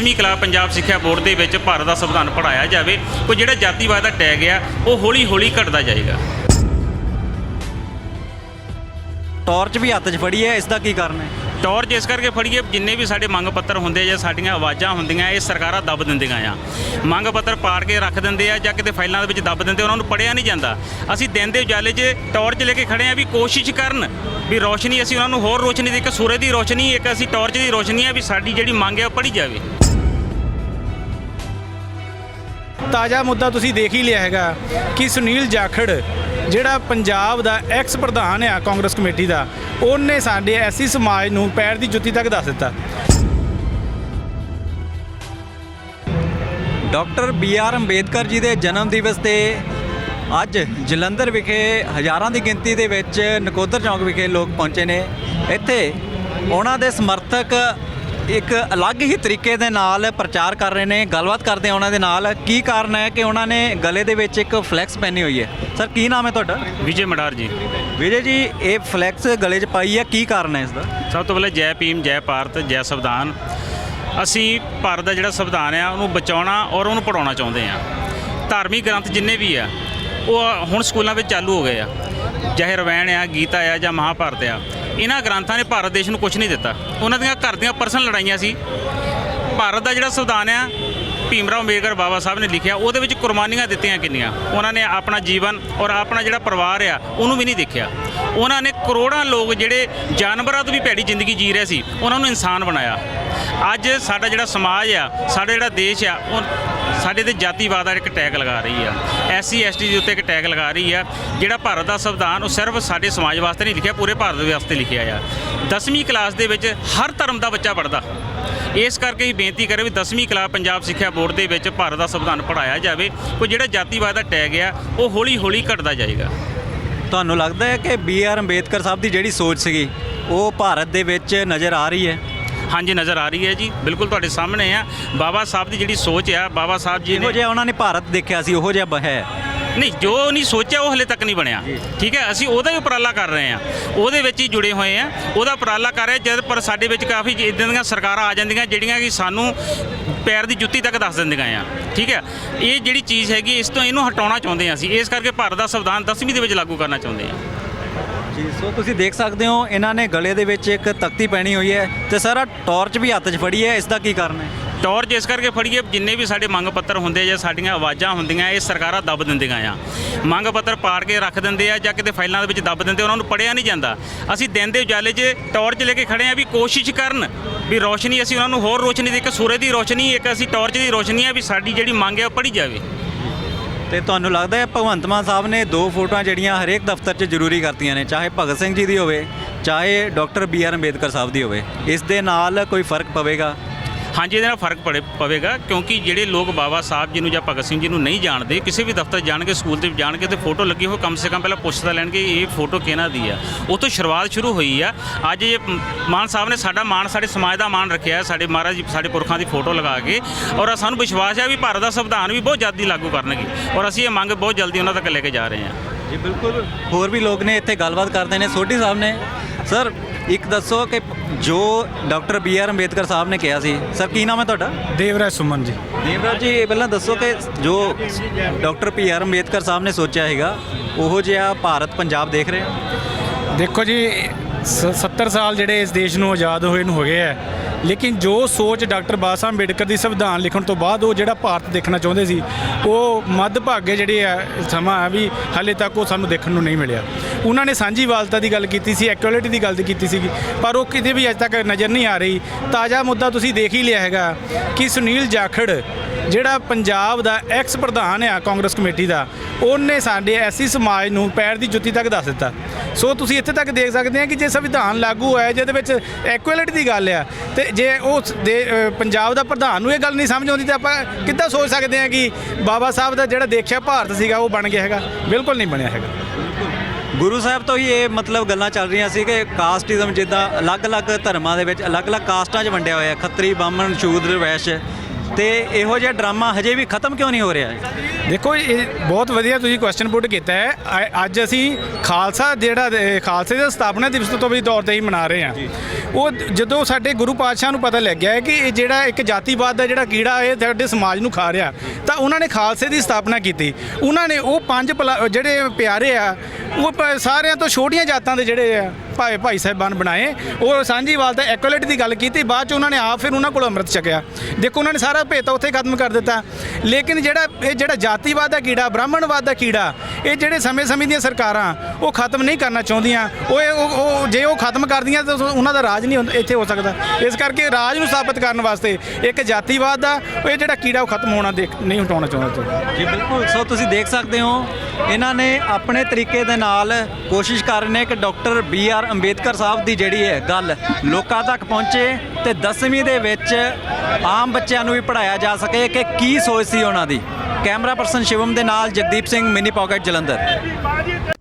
ਦਸਵੀਂ ਕਲਾਸ ਪੰਜਾਬ ਸਿੱਖਿਆ ਬੋਰਡ ਦੇ ਵਿੱਚ ਭਾਰਤ ਦਾ ਸੰਵਿਧਾਨ ਪੜਾਇਆ ਜਾਵੇ ਕੋਈ ਜਿਹੜਾ ਜਾਤੀਵਾਦ ਦਾ ਟੈਗ ਆ ਉਹ ਹੌਲੀ ਹੌਲੀ ਘਟਦਾ ਜਾਏਗਾ। ਟਾਰਚ ਵੀ ਹੱਥ 'ਚ ਫੜੀ ਹੈ ਇਸ ਦਾ ਕੀ ਕਾਰਨ ਹੈ? ਟੌਰਚ ਇਸ ਕਰਕੇ ਫੜੀਏ ਜਿੰਨੇ ਵੀ ਸਾਡੇ ਮੰਗ ਪੱਤਰ ਹੁੰਦੇ ਜਾਂ ਸਾਡੀਆਂ ਆਵਾਜ਼ਾਂ ਹੁੰਦੀਆਂ ਇਹ ਸਰਕਾਰਾਂ ਦੱਬ ਦਿੰਦੀਆਂ ਆ। ਮੰਗ ਪੱਤਰ ਪਾੜ ਕੇ ਰੱਖ ਦਿੰਦੇ ਆ ਜਾਂ ਕਿਤੇ ਫਾਈਲਾਂ ਦੇ ਵਿੱਚ ਦੱਬ ਦਿੰਦੇ ਉਹਨਾਂ ਨੂੰ ਪੜਿਆ ਨਹੀਂ ਜਾਂਦਾ। ਅਸੀਂ ਦਿਨ ਦੇ ਉਜਾਲੇ 'ਚ ਟੌਰਚ ਲੈ ਕੇ ਖੜੇ ਆ ਵੀ ਕੋਸ਼ਿਸ਼ ਕਰਨ ਵੀ ਰੋਸ਼ਨੀ ਅਸੀਂ ਉਹਨਾਂ ਨੂੰ ਹੋਰ ਰੋਸ਼ਨੀ ਦੇ ਕੇ ਸੂਰਜ ਦੀ ਰੋਸ਼ਨੀ ਇੱਕ ਅਸੀਂ ਟੌਰਚ ਦੀ ਰੋਸ਼ਨੀ ਆ ਵੀ ਸਾਡੀ ਜਿਹੜੀ ਮੰਗ ਹੈ ਉਹ ਪੜੀ ਜਾਵੇ। ਤਾਜ਼ਾ ਮੁੱਦਾ ਤੁਸੀਂ ਦੇਖ ਹੀ ਲਿਆ ਹੈਗਾ ਕਿ ਸੁਨੀਲ ਜਾਖੜ, ਜਿਹੜਾ ਪੰਜਾਬ ਦਾ ਐਕਸ ਪ੍ਰਧਾਨ ਆ ਕਾਂਗਰਸ ਕਮੇਟੀ ਦਾ, ਉਹਨੇ ਸਾਡੇ ਐਸੀ ਸਮਾਜ ਨੂੰ ਪੈਰ ਦੀ ਜੁੱਤੀ ਤੱਕ ਦੱਸ ਦਿੱਤਾ। Doctor B R Ambedkar ji ਦੇ ਜਨਮ ਦਿਵਸ ਤੇ ਅੱਜ ਜਲੰਧਰ ਵਿਖੇ ਹਜ਼ਾਰਾਂ ਦੀ ਗਿਣਤੀ ਦੇ ਵਿੱਚ ਨਕੋਦਰ ਚੌਂਕ ਵਿਖੇ ਲੋਕ ਪਹੁੰਚੇ ਨੇ। ਇੱਥੇ ਉਹਨਾਂ ਦੇ ਸਮਰਥਕ ਇੱਕ ਅਲੱਗ ਹੀ ਤਰੀਕੇ ਦੇ ਨਾਲ ਪ੍ਰਚਾਰ ਕਰ ਰਹੇ ਨੇ ਗੱਲਬਾਤ ਕਰਦੇ ਆ ਉਹਨਾਂ ਦੇ ਨਾਲ। ਕੀ ਕਾਰਨ ਹੈ ਕਿ ਉਹਨਾਂ ਨੇ ਗਲੇ ਦੇ ਵਿੱਚ ਇੱਕ ਫਲੈਕਸ ਪਹਿਨੀ ਹੋਈ ਹੈ? ਸਰ ਕੀ ਨਾਮ ਹੈ ਤੁਹਾਡਾ? ਵਿਜੇ ਮਡਾਰ ਜੀ। ਵਿਜੇ ਜੀ ਇਹ ਫਲੈਕਸ ਗਲੇ 'ਚ ਪਾਈ ਹੈ ਕੀ ਕਾਰਨ ਹੈ ਇਸ ਦਾ? ਸਭ ਤੋਂ ਪਹਿਲਾਂ ਜੈ ਭੀਮ ਜੈ ਭਾਰਤ ਜੈ ਸੰਵਿਧਾਨ। ਅਸੀਂ ਭਾਰਤ ਦਾ ਜਿਹੜਾ ਸੰਵਿਧਾਨ ਆ ਉਹਨੂੰ ਬਚਾਉਣਾ ਔਰ ਉਹਨੂੰ ਪੜਾਉਣਾ ਚਾਹੁੰਦੇ ਆ ਧਾਰਮਿਕ ਗ੍ਰੰਥ ਜਿੰਨੇ ਵੀ ਆ ਉਹ ਹੁਣ ਸਕੂਲਾਂ ਵਿੱਚ ਚਾਲੂ ਹੋ ਗਏ ਆ। ਚਾਹੇ ਰਵਾਇਣ ਆ ਗੀਤਾ ਆ ਜਾਂ ਮਹਾਭਾਰਤ ਆ ਇਹਨਾਂ ਗ੍ਰੰਥਾਂ ਨੇ ਭਾਰਤ ਦੇਸ਼ ਨੂੰ ਕੁਝ ਨਹੀਂ ਦਿੱਤਾ। ਉਹਨਾਂ ਦੀਆਂ ਘਰ ਦੀਆਂ ਪਰਸਨਲ ਲੜਾਈਆਂ ਸੀ। ਭਾਰਤ ਦਾ ਜਿਹੜਾ ਸੰਵਿਧਾਨ ਆ ਭੀਮ ਰਾਓ ਅੰਬੇਦਕਰ ਬਾਬਾ ਸਾਹਿਬ ਨੇ ਲਿਖਿਆ, ਉਹਦੇ ਵਿੱਚ ਕੁਰਬਾਨੀਆਂ ਦਿੱਤੀਆਂ ਕਿੰਨੀਆਂ? ਉਹਨਾਂ ਨੇ ਆਪਣਾ ਜੀਵਨ ਔਰ ਆਪਣਾ ਜਿਹੜਾ ਪਰਿਵਾਰ ਆ, ਉਹਨੂੰ ਵੀ ਨਹੀਂ ਦੇਖਿਆ। ਉਹਨਾਂ ਨੇ ਕਰੋੜਾਂ ਲੋਕ ਜਿਹੜੇ ਜਾਨਵਰਾਂ ਤੋਂ ਵੀ ਭੈੜੀ ਜ਼ਿੰਦਗੀ ਜੀ ਰਹੇ ਸੀ, ਉਹਨਾਂ ਨੂੰ ਇਨਸਾਨ ਬਣਾਇਆ। ਅੱਜ ਸਾਡਾ ਜਿਹੜਾ ਸਮਾਜ ਆ, ਸਾਡਾ ਜਿਹੜਾ ਦੇਸ਼ ਆ, ਉਹ ਸਾਡੇ ਤੇ ਜਾਤੀਵਾਦ ਦਾ ਇੱਕ ਟੈਗ ਲਗਾ ਰਹੀ ਆ। ਐਸਸੀ, ਐਸਟੀ ਦੇ ਉੱਤੇ ਇੱਕ ਟੈਗ ਲਗਾ ਰਹੀ ਆ। ਜਿਹੜਾ ਭਾਰਤ ਦਾ ਸੰਵਿਧਾਨ, ਉਹ ਸਿਰਫ ਸਾਡੇ ਸਮਾਜ ਵਾਸਤੇ ਨਹੀਂ ਲਿਖਿਆ, ਪੂਰੇ ਭਾਰਤ ਦੇ ਵਾਸਤੇ ਲਿਖਿਆ ਆ। 10ਵੀਂ ਕਲਾਸ ਦੇ ਵਿੱਚ ਹਰ ਧਰਮ ਦਾ ਬੱਚਾ ਪੜਦਾ ਇਸ ਕਰਕੇ ਹੀ ਬੇਨਤੀ ਕਰੇ ਵੀ 10ਵੀਂ ਕਲਾਸ ਪੰਜਾਬ ਸਿੱਖਿਆ ਬੋਰਡ ਦੇ ਵਿੱਚ ਭਾਰਤ ਦਾ ਸੰਵਿਧਾਨ ਪੜਾਇਆ ਜਾਵੇ। ਉਹ ਜਿਹੜਾ ਜਾਤੀਵਾਦ ਦਾ ਟੈਗ ਆ, ਉਹ ਹੌਲੀ ਹੌਲੀ ਘਟਦਾ ਜਾਏਗਾ। ਤੁਹਾਨੂੰ ਲੱਗਦਾ ਹੈ ਕਿ ਬੀ ਆਰ ਅੰਬੇਦਕਰ ਸਾਹਿਬ ਦੀ ਜਿਹੜੀ ਸੋਚ ਸੀਗੀ, ਉਹ ਭਾਰਤ ਦੇ ਵਿੱਚ ਨਜ਼ਰ ਆ ਰਹੀ ਹੈ? ਹਾਂਜੀ ਨਜ਼ਰ ਆ ਰਹੀ ਹੈ ਜੀ। ਬਿਲਕੁਲ ਤੁਹਾਡੇ ਸਾਹਮਣੇ ਆ। ਬਾਬਾ ਸਾਹਿਬ ਦੀ ਜਿਹੜੀ ਸੋਚ ਆ ਬਾਬਾ ਸਾਹਿਬ ਜੀ ਜਿਹੋ ਨੇ ਜਿਹਾ ਉਹਨਾਂ ਨੇ ਭਾਰਤ ਦੇਖਿਆ ਸੀ ਉਹੋ ਜਿਹਾ ਬ- ਹੈ। ਨਹੀਂ ਜੋ ਨਹੀਂ ਸੋਚਿਆ ਉਹ ਹਲੇ ਤੱਕ ਨਹੀਂ ਬਣਿਆ। ਠੀਕ ਹੈ? ਅਸੀਂ ਉਹਦਾ ਹੀ ਉਪਰਾਲਾ ਕਰ ਰਹੇ ਆ। ਉਹਦੇ ਵਿੱਚ ਹੀ ਜੁੜੇ ਹੋਏ ਆ। ਉਹਦਾ ਉਪਰਾਲਾ ਕਰ ਰਹੇ ਜਦ ਪਰ ਸਾਡੇ ਵਿੱਚ ਕਾਫੀ ਇਦਾਂ ਦੀਆਂ ਸਰਕਾਰਾਂ ਆ ਜਾਂਦੀਆਂ ਜਿਹੜੀਆਂ ਕਿ ਸਾਨੂੰ ਪੈਰ ਦੀ ਜੁੱਤੀ ਤੱਕ ਦੱਸ ਦਿੰਦੀਆਂ ਆ। ਠੀਕ ਹੈ? ਇਹ ਜਿਹੜੀ ਚੀਜ਼ ਹੈਗੀ ਇਸ ਤੋਂ ਇਹਨੂੰ ਹਟਾਉਣਾ ਚਾਹੁੰਦੇ ਆ ਅਸੀਂ। ਇਸ ਕਰਕੇ ਭਾਰਤ ਦਾ ਸੰਵਿਧਾਨ 10ਵੀਂ ਦੇ ਵਿੱਚ ਲਾਗੂ ਕਰਨਾ ਚਾਹੁੰਦੇ ਆ। ਜੀ ਸੋ ਤੁਸੀਂ ਦੇਖ ਸਕਦੇ ਹੋ, ਇਹਨਾਂ ਨੇ ਗਲੇ ਦੇ ਵਿੱਚ ਇੱਕ ਤਖਤੀ ਪਹਿਣੀ ਹੋਈ ਹੈ ਤੇ ਸਾਰਾ ਟਾਰਚ ਵੀ ਹੱਥ 'ਚ ਫੜੀ ਹੈ, ਇਸ ਦਾ ਕੀ ਕਾਰਨ ਹੈ? ਟੌਰਚ ਇਸ ਕਰਕੇ ਫੜੀਏ ਜਿੰਨੇ ਵੀ ਸਾਡੇ ਮੰਗ ਪੱਤਰ ਹੁੰਦੇ ਜਾਂ ਸਾਡੀਆਂ ਆਵਾਜ਼ਾਂ ਹੁੰਦੀਆਂ, ਇਹ ਸਰਕਾਰਾਂ ਦੱਬ ਦਿੰਦੀਆਂ ਆ। ਮੰਗ ਪੱਤਰ ਪਾੜ ਕੇ ਰੱਖ ਦਿੰਦੇ ਆ ਜਾਂ ਕਿਤੇ ਫਾਈਲਾਂ ਦੇ ਵਿੱਚ ਦੱਬ ਦਿੰਦੇ ਉਹਨਾਂ ਨੂੰ ਪੜਿਆ ਨਹੀਂ ਜਾਂਦਾ। ਅਸੀਂ ਦਿਨ ਦੇ ਉਜਾਲੇ 'ਚ ਟੌਰਚ ਲੈ ਕੇ ਖੜੇ ਆ ਵੀ ਕੋਸ਼ਿਸ਼ ਕਰਨ ਵੀ ਰੋਸ਼ਨੀ, ਅਸੀਂ ਉਹਨਾਂ ਨੂੰ ਹੋਰ ਰੋਸ਼ਨੀ ਦੇ, ਇੱਕ ਸੂਰਜ ਦੀ ਰੋਸ਼ਨੀ, ਇੱਕ ਅਸੀਂ ਟੌਰਚ ਦੀ ਰੋਸ਼ਨੀ ਆ ਵੀ ਸਾਡੀ ਜਿਹੜੀ ਮੰਗ ਹੈ ਉਹ ਪੜੀ ਜਾਵੇ। ਤੇ ਤੁਹਾਨੂੰ ਲੱਗਦਾ ਹੈ ਭਗਵੰਤ ਮਾਨ ਸਾਹਿਬ ਨੇ ਦੋ ਫੋਟੋਆਂ ਜਿਹੜੀਆਂ ਹਰੇਕ ਦਫ਼ਤਰ 'ਚ ਜ਼ਰੂਰੀ ਕਰਤੀਆਂ ਨੇ, ਚਾਹੇ ਭਗਤ ਸਿੰਘ ਜੀ ਦੀ ਹੋਵੇ, ਚਾਹੇ doctor B R Ambedkar Sahib ਦੀ ਹੋਵੇ, ਇਸ ਦੇ ਨਾਲ ਕੋਈ ਫ਼ਰਕ ਪਵੇਗਾ? ਹਾਂਜੀ, ਇਹਦੇ ਨਾਲ ਫ਼ਰਕ ਪੜੇ, ਪਵੇਗਾ, ਕਿਉਂਕਿ ਜਿਹੜੇ ਲੋਕ ਬਾਬਾ ਸਾਹਿਬ ਜੀ ਨੂੰ ਜਾਂ ਭਗਤ ਸਿੰਘ ਜੀ ਨੂੰ ਨਹੀਂ ਜਾਣਦੇ, ਕਿਸੇ ਵੀ ਦਫ਼ਤਰ ਜਾਣਗੇ, ਸਕੂਲ ਤੇ ਜਾਣਗੇ ਤੇ ਫੋਟੋ ਲੱਗੀ ਹੋਈ ਕਮ ਸੇ ਕਮ ਪਹਿਲਾਂ ਪੁੱਛਦਾ ਲੈਣਗੇ ਇਹ ਫੋਟੋ ਕਿਹਨਾਂ ਦੀ ਆ। ਉਹ ਸ਼ੁਰੂਆਤ ਸ਼ੁਰੂ ਹੋਈ ਆ। ਅੱਜ ਇਹ ਮਾਨ ਸਾਹਿਬ ਨੇ ਸਾਡਾ ਮਾਣ, ਸਾਡੇ ਸਮਾਜ ਦਾ ਮਾਣ ਰੱਖਿਆ ਸਾਡੇ ਮਹਾਰਾਜ ਜੀ, ਸਾਡੇ ਪੁਰਖਾਂ ਦੀ ਫੋਟੋ ਲਗਾ ਕੇ, ਔਰ ਸਾਨੂੰ ਵਿਸ਼ਵਾਸ ਹੈ ਵੀ ਭਾਰਤ ਦਾ ਸੰਵਿਧਾਨ ਵੀ ਬਹੁਤ ਜਲਦੀ ਲਾਗੂ ਕਰਨਗੇ, ਔਰ ਅਸੀਂ ਇਹ ਮੰਗ ਬਹੁਤ ਜਲਦੀ ਉਹਨਾਂ ਤੱਕ ਲੈ ਕੇ ਜਾ ਰਹੇ ਹਾਂ। ਜੀ, ਬਿਲਕੁਲ। ਹੋਰ ਵੀ ਲੋਕ ਨੇ ਇੱਥੇ ਗੱਲਬਾਤ ਕਰਦੇ ਨੇ, ਸੋਢੀ ਸਾਹਿਬ ਨੇ। ਸਰ ਇੱਕ ਦੱਸੋ ਕਿ ਜੋ doctor B R Ambedkar Sahib ਨੇ ਕਿਹਾ ਸੀ ਸਰ ਕੀ ਨਾਮ ਹੈ ਤੁਹਾਡਾ? ਦੇਵਰਾਜ ਸੁਮਨ ਜੀ। ਦੇਵਰਾਜ ਜੀ ਇਹ ਪਹਿਲਾਂ ਦੱਸੋ ਕਿ ਜੋ doctor P R Ambedkar Sahib ਨੇ ਸੋਚਿਆ ਹੈਗਾ ਉਹੋ ਜਿਹਾ ਭਾਰਤ ਪੰਜਾਬ ਦੇਖ ਰਹੇ? ਹੋ ਦੇਖੋ ਜੀ ਸ- 70 ਸਾਲ ਜਿਹੜੇ ਇਸ ਦੇਸ਼ ਨੂੰ ਆਜ਼ਾਦ ਹੋਏ ਨੂੰ ਹੋ ਗਏ ਆ ਲੇਕਿਨ ਜੋ ਸੋਚ ਡਾਕਟਰ ਬਾਬਾ ਸਾਹਿਬ ਅੰਬੇਡਕਰ ਦੀ ਸੰਵਿਧਾਨ ਲਿਖਣ ਤੋਂ ਬਾਅਦ ਉਹ ਜਿਹੜਾ ਭਾਰਤ ਦੇਖਣਾ ਚਾਹੁੰਦੇ ਸੀ, ਉਹ ਮੱਧ ਭਾਗੇ ਜਿਹੜੇ ਆ, ਸਮਾਂ ਆ ਵੀ ਹਾਲੇ ਤੱਕ ਉਹ ਸਾਨੂੰ ਦੇਖਣ ਨੂੰ ਨਹੀਂ ਮਿਲਿਆ। ਉਹਨਾਂ ਨੇ ਸਾਂਝੀਵਾਲਤਾ ਦੀ ਗੱਲ ਕੀਤੀ ਸੀ ਇਕੁਐਲਿਟੀ ਦੀ ਗੱਲ ਕੀਤੀ ਸੀਗੀ, ਪਰ ਉਹ ਕਿਤੇ ਵੀ ਅਜੇ ਤੱਕ ਨਜ਼ਰ ਨਹੀਂ ਆ ਰਹੀ। ਤਾਜ਼ਾ ਮੁੱਦਾ ਤੁਸੀਂ ਦੇਖ ਹੀ ਲਿਆ ਹੈਗਾ ਕਿ ਸੁਨੀਲ ਜਾਖੜ ਜਿਹੜਾ ਪੰਜਾਬ ਦਾ ਐਕਸ ਪ੍ਰਧਾਨ ਆ ਕਾਂਗਰਸ ਕਮੇਟੀ ਦਾ, ਉਹਨੇ ਸਾਡੇ ਐਸੀ ਸਮਾਜ ਨੂੰ ਪੈਰ ਦੀ ਜੁੱਤੀ ਤੱਕ ਦੱਸ ਦਿੱਤਾ। ਸੋ ਤੁਸੀਂ ਇੱਥੇ ਤੱਕ ਦੇਖ ਸਕਦੇ ਆ ਕਿ ਜੇ ਸੰਵਿਧਾਨ ਲਾਗੂ ਹੋਇਆ, ਜਿਹਦੇ ਵਿੱਚ ਇਕੁਐਲਿਟੀ ਦੀ ਗੱਲ ਆ, ਤੇ ਜੇ ਉਹ ਦੇ ਪੰਜਾਬ ਦਾ ਪ੍ਰਧਾਨ ਨੂੰ ਇਹ ਗੱਲ ਨਹੀਂ ਸਮਝ ਆਉਂਦੀ, ਤਾਂ ਆਪਾਂ ਕਿੱਦਾਂ ਸੋਚ ਸਕਦੇ ਆ ਕਿ ਬਾਬਾ ਸਾਹਿਬ ਦਾ ਜਿਹੜਾ ਦੇਖਿਆ ਭਾਰਤ ਸੀਗਾ, ਉਹ ਬਣ ਗਿਆ ਹੈਗਾ? ਬਿਲਕੁਲ ਨਹੀਂ ਬਣਿਆ ਹੈਗਾ। ਗੁਰੂ ਸਾਹਿਬ ਤੋਂ ਹੀ ਇਹ ਮਤਲਬ ਗੱਲਾਂ ਚੱਲ ਰਹੀਆਂ ਸੀ ਕਿ ਕਾਸਟਿਜ਼ਮ ਜਿੱਦਾਂ ਅਲੱਗ-ਅਲੱਗ ਧਰਮਾਂ ਦੇ ਵਿੱਚ ਅਲੱਗ-ਅਲੱਗ ਕਾਸਟਾਂ 'ਚ ਵੰਡਿਆ ਹੋਇਆ, ਖੱਤਰੀ, ਬਾਹਮਣ, ਸ਼ੂਦਰ, ਵੈਸ਼। ਤੇ ਇਹੋ ਜਿਹਾ ਡਰਾਮਾ ਹਜੇ ਵੀ ਖਤਮ ਕਿਉਂ ਨਹੀਂ ਹੋ ਰਿਹਾ ਦੇਖੋ ਇਹ ਬਹੁਤ ਵਧੀਆ ਤੁਸੀਂ ਕੁਐਸਚਨ ਪੁੱਟ ਕੀਤਾ ਹੈ। ਅ- ਅੱਜ ਅਸੀਂ ਖਾਲਸਾ ਜਿਹੜਾ ਖਾਲਸੇ ਦਾ ਸਥਾਪਨਾ ਦਿਵਸ ਤੋਂ ਵੀ ਤੌਰ ਤੇ ਹੀ ਮਨਾ ਰਹੇ ਹਾਂ। ਉਹ ਜਦੋਂ ਸਾਡੇ ਗੁਰੂ ਪਾਤਸ਼ਾਹ ਨੂੰ ਪਤਾ ਲੱਗਿਆ ਹੈ ਕਿ ਇਹ ਜਿਹੜਾ ਇੱਕ ਜਾਤੀਵਾਦ ਦਾ ਜਿਹੜਾ ਕੀੜਾ ਇਹ ਸਾਡੇ ਸਮਾਜ ਨੂੰ ਖਾ ਰਿਹਾ ਤਾਂ ਉਹਨਾਂ ਨੇ ਖਾਲਸੇ ਦੀ ਸਥਾਪਨਾ ਕੀਤੀ। ਉਹਨਾਂ ਨੇ ਉਹ ਪੰਜ ਪਲਾ- ਜਿਹੜੇ ਪਿਆਰੇ ਆ ਉਹ ਪ- ਸਾਰਿਆਂ ਤੋਂ ਛੋਟੀਆਂ ਜਾਤਾਂ ਦੇ ਜਿਹੜੇ ਆ ਭਾਵੇਂ ਭਾਈ ਸਾਹਿਬਾਨ ਬਣਾਏ, ਉਹ ਸਾਂਝੀਵਾਲ ਤਾਂ ਇਕੁਐਲਿਟੀ ਦੀ ਗੱਲ ਕੀਤੀ, ਬਾਅਦ ਚ ਉਹਨਾਂ ਨੇ ਆਪ ਫਿਰ ਉਹਨਾਂ ਕੋਲ ਅੰਮ੍ਰਿਤ ਛਕਿਆ। ਦੇਖੋ, ਉਹਨਾਂ ਨੇ ਸਾਰਾ ਭੇਤਾ ਉੱਥੇ ਖਤਮ ਕਰ ਦਿੱਤਾ। ਲੇਕਿਨ ਜਿਹੜਾ ਇਹ ਜਿਹੜਾ ਜਾਤੀਵਾਦ ਦਾ ਕੀੜਾ, ਬ੍ਰਾਹਮਣਵਾਦ ਦਾ ਕੀੜਾ, ਇਹ ਜਿਹੜੇ ਸਮੇਂ-ਸਮੇਂ ਦੀਆਂ ਸਰਕਾਰਾਂ, ਉਹ ਖਤਮ ਨਹੀਂ ਕਰਨਾ ਚਾਹੁੰਦੀਆਂ। ਉਹ ਉਹ ਜੇ ਉਹ ਖਤਮ ਕਰਦੀਆਂ, ਤਾਂ ਉਹਨਾਂ ਦਾ ਰਾਜ ਨਹੀਂ ਹੁੰਦਾ- ਇੱਥੇ ਹੋ ਸਕਦਾ। ਇਸ ਕਰਕੇ ਰਾਜ ਨੂੰ ਸਥਾਪਿਤ ਕਰਨ ਵਾਸਤੇ ਇੱਕ ਜਾਤੀਵਾਦ ਦਾ ਇਹ ਜਿਹੜਾ ਕੀੜਾ ਉਹ ਖਤਮ ਹੋਣਾ ਦੇਖ ਨਹੀਂ ਹਟਾਉਣਾ ਚਾਹੁੰਦਾ। ਤੋਂ ਜੀ, ਬਿਲਕੁਲ। ਸੋ ਤੁਸੀਂ ਦੇਖ ਸਕਦੇ ਹੋ ਇਹਨਾਂ ਨੇ ਆਪਣੇ ਤਰੀਕੇ ਦੇ ਨਾਲ ਕੋਸ਼ਿਸ਼ ਕਰ ਰਹੇ ਨੇ ਕਿ doctor B R Ambedkar Sahib ਦੀ ਜਿਹੜੀ ਹੈ ਗੱਲ ਲੋਕਾਂ ਤੱਕ ਪਹੁੰਚੇ ਤੇ 10ਵੀਂ ਦੇ ਵਿੱਚ ਆਮ ਬੱਚਿਆਂ ਨੂੰ ਵੀ ਪੜਾਇਆ ਜਾ ਸਕੇ ਕਿ ਕੀ ਸੋਚ ਸੀ ਉਹਨਾਂ ਦੀ। ਕੈਮਰਾ ਪਰਸਨ ਸ਼ਿਵਮ ਦੇ ਨਾਲ ਜਗਦੀਪ ਸਿੰਘ, ਮਿਨੀ ਪਾਕਟ ਜਲੰਧਰ।